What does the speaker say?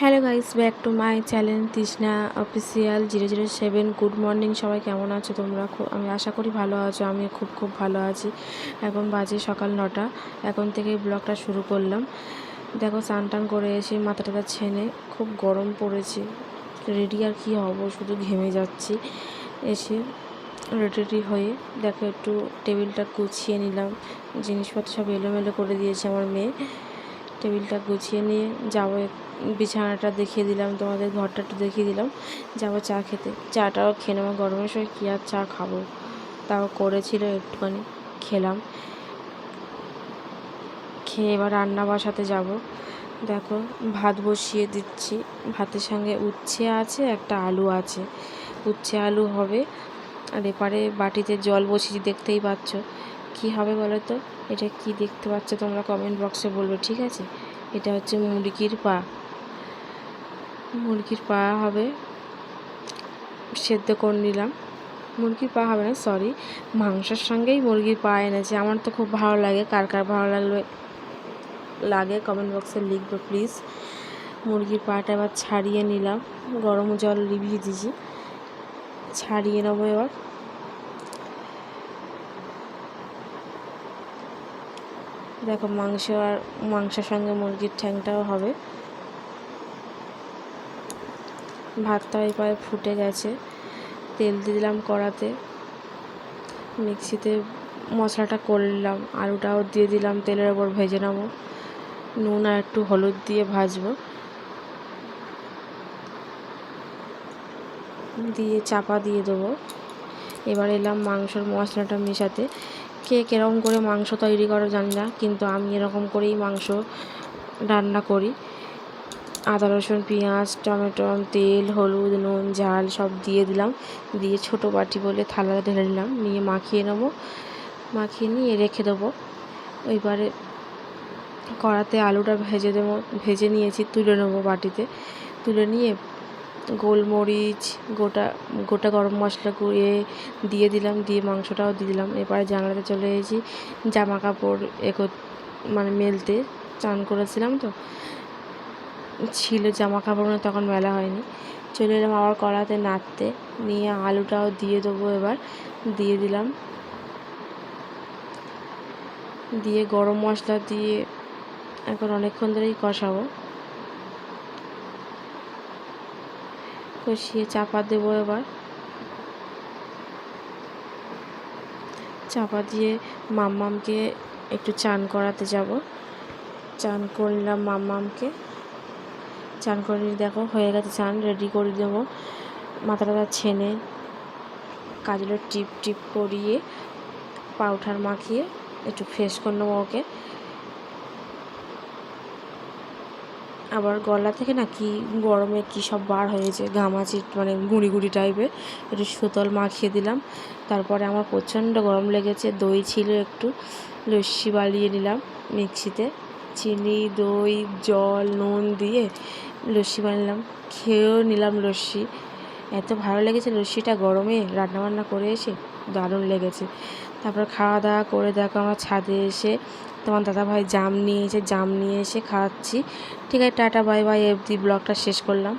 Hello guys back to my channel Trishna official zero zero seven good morning সবাই কেমন আছো তোমরা? খুব আমি আশা করি ভালো আছো, আমি খুব খুব ভালো আছি। এখন বাজে সকাল নটা, এখন থেকে ব্লগটা শুরু করলাম। দেখো, স্নান টান করে এসে মাথা টাথা ছেনে খুব গরম পড়েছে। রেডি আর কী হব, শুধু ঘেমে যাচ্ছি। এসে রেডি হয়ে দেখো, একটু টেবিলটা গুছিয়ে নিলাম। জিনিসপত্র সব এলোমেলো করে দিয়েছে আমার মেয়ে। টেবিলটা গুছিয়ে নিয়ে যাব বিছানাটা দেখিয়ে দিলাম, তোমাদের ঘরটা একটু দেখিয়ে দিলাম, যাব চা খেতে। চাটাও খেয়ে নেব, গরমের সময় কী আর চা খাব? তাও করেছিল একটুখানি, খেলাম। খেয়ে এবার রান্না বাসাতে যাব। দেখো, ভাত বসিয়ে দিচ্ছি। ভাতের সঙ্গে উচ্ছে আছে, একটা আলু আছে। উচ্ছে আলু হবে, আর এপারে বাটিতে জল বসিয়ে দেখতেই পাচ্ছ। কি হবে বলো তো? এটা কি দেখতে পাচ্ছ তোমরা কমেন্ট বক্সে বলবে, ঠিক আছে? এটা হচ্ছে মুরগির পা। মুরগির পা হবে, সেদ্ধ করে নিলাম। মুরগির পা হবে না সরি মাংসের সঙ্গেই মুরগির পা এনেছে। আমার তো খুব ভালো লাগে। কার কার ভালো লাগবে, লাগে কমেন্ট বক্সে লিখবে প্লিজ মুরগির পাটা এবার ছাড়িয়ে নিলাম। গরম জল লিভিয়ে দিয়েছি। ছাড়িয়ে নেব এবার। দেখো মাংস আর মাংসের সঙ্গে মুরগির ঠ্যাংটাও হবে। ভাতটা এবার ফুটে গেছে। তেল দিলাম কড়াতে। মিক্সিতে মশলাটা করলাম আলুটাও দিয়ে দিলাম, তেলের ওপর ভেজে নেব। নুন আর একটু হলুদ দিয়ে ভাজবো। দিয়ে চাপা দিয়ে দেবো। এবার এলাম মাংসর মশলাটা মেশাতে। কে কীরকম করে মাংস তৈরি করে জানি না, কিন্তু আমি এরকম করেই মাংস রান্না করি। আদা, রসুন, পেঁয়াজ, টমেটো, তেল, হলুদ, নুন, ঝাল সব দিয়ে দিলাম। দিয়ে ছোটো বাটি বলে থালায় ঢেলে নিলাম। নিয়ে মাখিয়ে নেব। মাখিয়ে নিয়ে রেখে দেবো। এবারে কড়াতে আলুটা ভেজে দেবো, ভেজে নিয়েছি, তুলে নেব বাটিতে। তুলে নিয়ে গোলমরিচ, গোটা গোটা গরম মশলা গুঁড়িয়ে দিয়ে দিলাম, দিয়ে মাংসটাও দিয়ে দিলাম। এবারে জানালাতে চলে এসেছি জামা কাপড় একো মানে মেলতে। চান করেছিলাম তো। ছিল জামা কাপড় মানে তখন মেলা হয়নি। চলে এলাম আবার কড়াতে নাড়তে। নিয়ে আলুটাও দিয়ে দেবো এবার। দিয়ে দিলাম। দিয়ে গরম মশলা দিয়ে এখন অনেকক্ষণ ধরেই কষাবো। কষিয়ে চাপা দেবো এবার। চাপা দিয়ে মাম্মামকে একটু চান করাতে যাব। চান করলাম মাম্মামকে। চান করে দেখো, হয়ে গেছে চান রেডি করে দেবো। মাথাটা ছেনে কাজলের টিপ টিপ করিয়ে পাউডার মাখিয়ে একটু ফ্রেশ করে নেব ওকে। আবার গলা থেকে না কি গরমে কী সব বার হয়েছে, ঘামাচি মানে গুঁড়ি গুঁড়ি টাইপের একটু সুতল মাখিয়ে দিলাম। তারপরে আমার প্রচণ্ড গরম লেগেছে, দই ছিল একটু। লস্যি বালিয়ে নিলাম মিক্সিতে। চিনি, দই, জল, নুন দিয়ে লস্যি বানালাম। খেয়েও নিলাম লস্যি। এত ভালো লেগেছে লস্যিটা গরমে রান্নাবান্না করে এসে দারুণ লেগেছে। তারপর খাওয়া দাওয়া করে দেখো আমরা ছাদে এসে তোমার দাদাভাই জাম নিয়ে এসে, জাম নিয়ে এসে খাওয়াচ্ছি। ঠিক আছে, টাটা বাই বাই এফদি ব্লগটা শেষ করলাম।